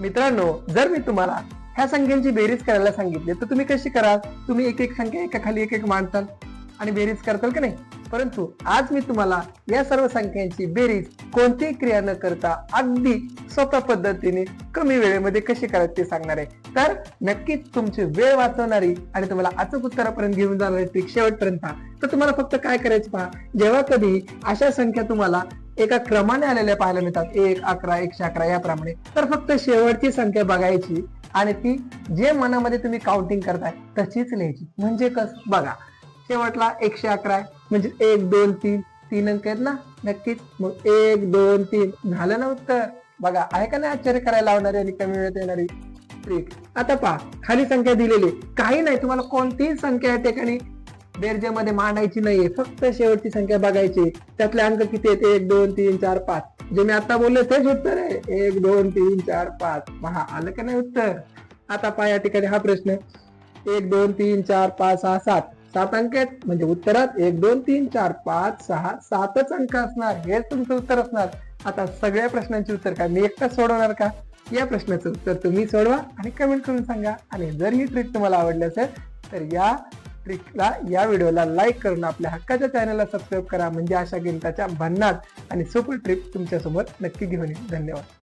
मित्रांनो जर मी तुम्हाला ह्या संख्यांची बेरीज करायला सांगितली तर तुम्ही कशी कराल? तुम्ही एक एक संख्या एका खाली एक एक मांडताल आणि बेरीज करताल की नाही? परंतु आज मी तुम्हाला या सर्व संख्यांची बेरीज कोणतीही क्रिया न करता अगदी सोप्या पद्धतीने कमी वेळेमध्ये कशी करायची ते सांगणार आहे. तर नक्कीच तुमची वेळ वाचवणारी आणि तुम्हाला अचूक उत्तरापर्यंत घेऊन जाणारी ट्रिक शेवटपर्यंत तर तुम्हाला फक्त काय करायचं पहा? जेव्हा कधी अशा संख्या तुम्हाला एका क्रमाने आलेल्या पाहायला मिळतात. एक अकरा एकशे अकरा याप्रमाणे. तर फक्त शेवटची संख्या बघायची आणि ती जे मनामध्ये तुम्ही काउंटिंग करताय तशीच लिहायची. म्हणजे कस? बघा. शेवटला एकशे अकरा आहे. म्हणजे एक दोन तीन. तीन अंक आहेत ना? नक्कीच. मग एक दोन तीन. झालं ना उत्तर? बघा. आहे का नाही आश्चर्य करायला लावणारी आणि कमी वेळेत येणारी? ट्रिक आता पहा. खाली संख्या दिलेली काही नाही. तुम्हाला कोणतीही संख्या या ठिकाणी बेरजेमध्ये मांडायची नाहीये फक्त शेवटची संख्या बघायची. त्यातले अंक किती येते एक दोन तीन चार पाच. जे मी आता बोलले तेच उत्तर आहे. एक दोन तीन चार पाच. महा आलं का नाही उत्तर? आता पहा या ठिकाणी हा प्रश्न. एक दोन तीन चार पाच सहा सात. सात अंक आहेत म्हणजे उत्तरात एक दोन तीन चार पाच सहा सातच अंक असणार. हेच तुमचं उत्तर असणार. आता सगळ्या प्रश्नांची उत्तर काय? मी एकटाच सोडवणार का? या प्रश्नाचं उत्तर तुम्ही सोडवा आणि कमेंट करून सांगा. आणि जर ही ट्रिक तुम्हाला आवडली असेल तर या ट्रिकला या व्हिडिओला लाईक करून आपल्या हक्काच्या चॅनलला सबस्क्राईब करा. म्हणजे अशा गिंताच्या भन्नाट आणि सुपर ट्रिक तुमच्यासमोर नक्की घेऊन येईल. धन्यवाद.